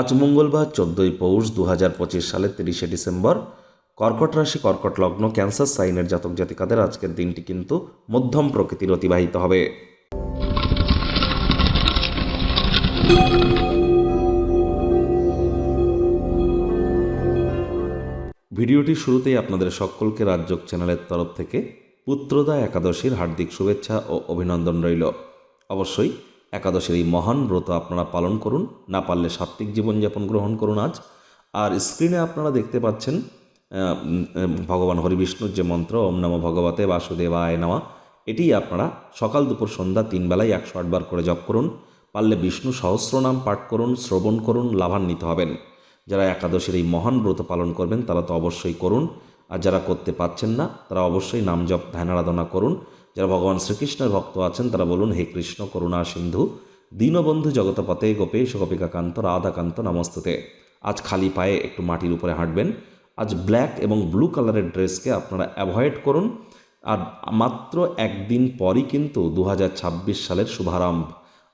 আজ মঙ্গলবার, চোদ্দোই পৌষ দু হাজার পঁচিশ সালের তিরিশে ডিসেম্বর। কর্কট রাশি, কর্কট লগ্ন, ক্যান্সার সাইনের জাতক জাতিকাদের আজকের দিনটি কিন্তু মধ্যম প্রকৃতির অতিবাহিত হবে। ভিডিওটি শুরুতেই আপনাদের সকলকে রাজযোগ চ্যানেলের তরফ থেকে পুত্রদা একাদশীর হার্দিক শুভেচ্ছা ও অভিনন্দন রইল। অবশ্যই একাদশীর এই মহান ব্রত আপনারা পালন করুন। না পারলে সাত্ত্বিক জীবনযাপন গ্রহণ করুন আজ। আর স্ক্রিনে আপনারা দেখতে পাচ্ছেন ভগবান হরিবিষ্ণুর যে মন্ত্র, ওম নম ভগবতে বাসুদেবায় নামা, এটি আপনারা সকাল দুপুর সন্ধ্যা তিন বেলায় একশো আটবার করে জপ করুন। পারলে বিষ্ণু সহস্রনাম পাঠ করুন, শ্রবণ করুন, লাভান্বিত হবেন। যারা একাদশের এই মহান ব্রত পালন করবেন, তারা তো অবশ্যই করুন। আর যারা করতে পাচ্ছেন না, তারা অবশ্যই নাম জপ, ধ্যান, আরাধনা করুন। যারা ভগবান শ্রীকৃষ্ণের ভক্ত আছেন, তারা বলুন, হে কৃষ্ণ, করুণা সিন্ধু, দীনবন্ধু জগতপতে গোপেশ গোপিকাকান্ত রাধাকান্ত, নমস্তুতে। আজ খালি পায়ে একটু মাটির উপরে হাঁটবেন। আজ ব্ল্যাক এবং ব্লু কালারের ড্রেসকে আপনারা অ্যাভয়েড করুন। আর মাত্র একদিন পরই কিন্তু দু হাজার ছাব্বিশ সালের শুভারম্ভ।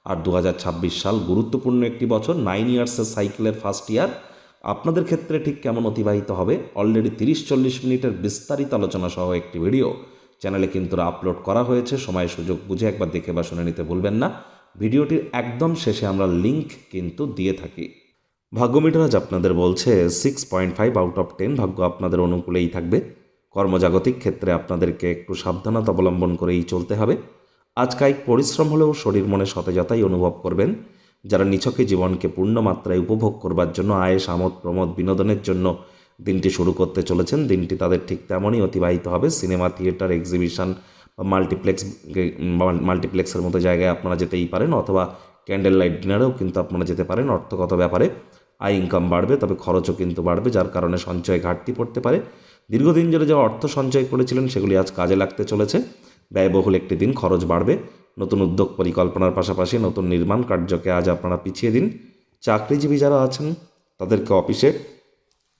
আর দু হাজার ছাব্বিশ সাল গুরুত্বপূর্ণ একটি বছর, নাইন ইয়ার্সের সাইকেলের ফার্স্ট ইয়ার। আপনাদের ক্ষেত্রে ঠিক কেমন অতিবাহিত হবে? অলরেডি তিরিশ চল্লিশ মিনিটের বিস্তারিত আলোচনা সহ একটি ভিডিও। চ্যানেলে কিন্তু আপলোড করা হয়েছে, সময় সুযোগ বুঝে একবার দেখে বা শুনে নিতে ভুলবেন না। ভিডিওটির একদম শেষে আমরা লিংক কিন্তু দিয়ে থাকি। ভাগ্যমিটার আজ আপনাদের বলছে six point five out of ten ভাগ্য আপনাদের অনুকূলেই থাকবে। কর্মজাগতিক ক্ষেত্রে আপনাদেরকে একটু সাবধানতা অবলম্বন করেই চলতে হবে। আজ কায়িক পরিশ্রম হলেও শরীর মনে সতেজতাই অনুভব করবেন। যারা নিছকে জীবনকে পূর্ণ মাত্রায় উপভোগ করবার জন্য আয়েস, আমোদ, প্রমোদ, বিনোদনের জন্য দিনটি শুরু করতে চলেছেন। দিনটি তাদের ঠিক তেমনই অতিবাহিত হবে। সিনেমা, থিয়েটার, এক্সিবিশন বা মাল্টিপ্লেক্স মাল্টিপ্লেক্সের মতো জায়গায় আপনারা যেতেই পারেন অথবা ক্যান্ডেল লাইট ডিনারেও কিন্তু আপনারা যেতে পারেন। অর্থগত ব্যাপারে আয় ইনকাম বাড়বে, তবে খরচও কিন্তু বাড়বে, যার কারণে সঞ্চয় ঘাটতি পড়তে পারে। দীর্ঘদিন ধরে যা অর্থ সঞ্চয় করেছিলেন, সেগুলি আজ কাজে লাগতে চলেছে। ব্যয়বহুল একটি দিন, খরচ বাড়বে। নতুন উদ্যোগ পরিকল্পনার পাশাপাশি নতুন নির্মাণ কার্যকে আজ আপনারা পিছিয়ে দিন। চাকরিজীবী যারা আছেন, তাদেরকে অফিসে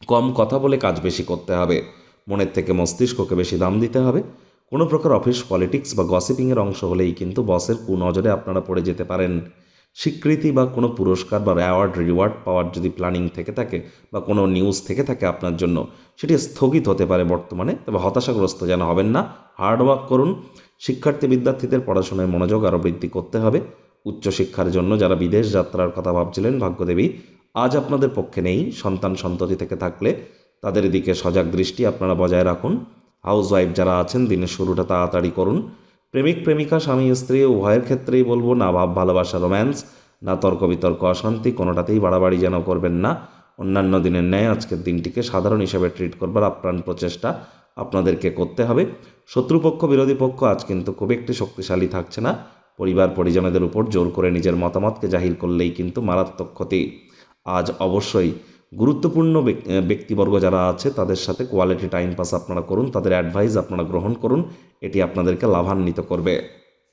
কম কথা বলে কাজ বেশি করতে হবে। মনের থেকে মস্তিষ্ককে বেশি দাম দিতে হবে। কোনো প্রকার অফিস, পলিটিক্স বা গসিপিংয়ের অংশ হলেই কিন্তু বসের কুনজরে আপনারা পড়ে যেতে পারেন। স্বীকৃতি বা কোনো পুরস্কার বা অ্যাওয়ার্ড রিওয়ার্ড পাওয়ার যদি প্ল্যানিং থেকে থাকে বা কোনো নিউজ থেকে থাকে আপনার জন্য, সেটি স্থগিত হতে পারে বর্তমানে, তবে হতাশাগ্রস্ত যেন হবেন না। হার্ডওয়ার্ক করুন। শিক্ষার্থী, বিদ্যার্থীদের পড়াশোনায় মনোযোগ আরও বৃদ্ধি করতে হবে। উচ্চশিক্ষার জন্য যারা বিদেশ যাত্রার কথা ভাবছিলেন, ভাগ্যদেবী আজ আপনাদের পক্ষে নেই। সন্তান সন্ততি থেকে থাকলে তাদের দিকে সজাগ দৃষ্টি আপনারা বজায় রাখুন। হাউস ওয়াইফ যারা আছেন, দিনের শুরুটা তাড়াতাড়ি করুন। প্রেমিক, প্রেমিকা, স্বামী, স্ত্রী, উভয়ের ক্ষেত্রেই বলব, না ভাব, ভালোবাসা, রোম্যান্স, না তর্ক বিতর্ক অশান্তি, কোনোটাতেই বাড়াবাড়ি যেন করবেন না। অন্যান্য দিনের ন্যায় আজকের দিনটিকে সাধারণ হিসেবে ট্রিট করবার আপ্রাণ প্রচেষ্টা আপনাদেরকে করতে হবে। শত্রুপক্ষ, বিরোধী পক্ষ আজ কিন্তু খুব একটি শক্তিশালী থাকছে না। পরিবার, পরিজনদের উপর জোর করে নিজের মতামতকে জাহির করলেই কিন্তু মারাত্মক ক্ষতি। আজ অবশ্যই গুরুত্বপূর্ণ ব্যক- ব্যক্তিবর্গ যারা আছে, তাদের সাথে কোয়ালিটি টাইম পাস আপনারা করুন, তাদের অ্যাডভাইস আপনারা গ্রহণ করুন, এটি আপনাদেরকে লাভান্বিত করবে।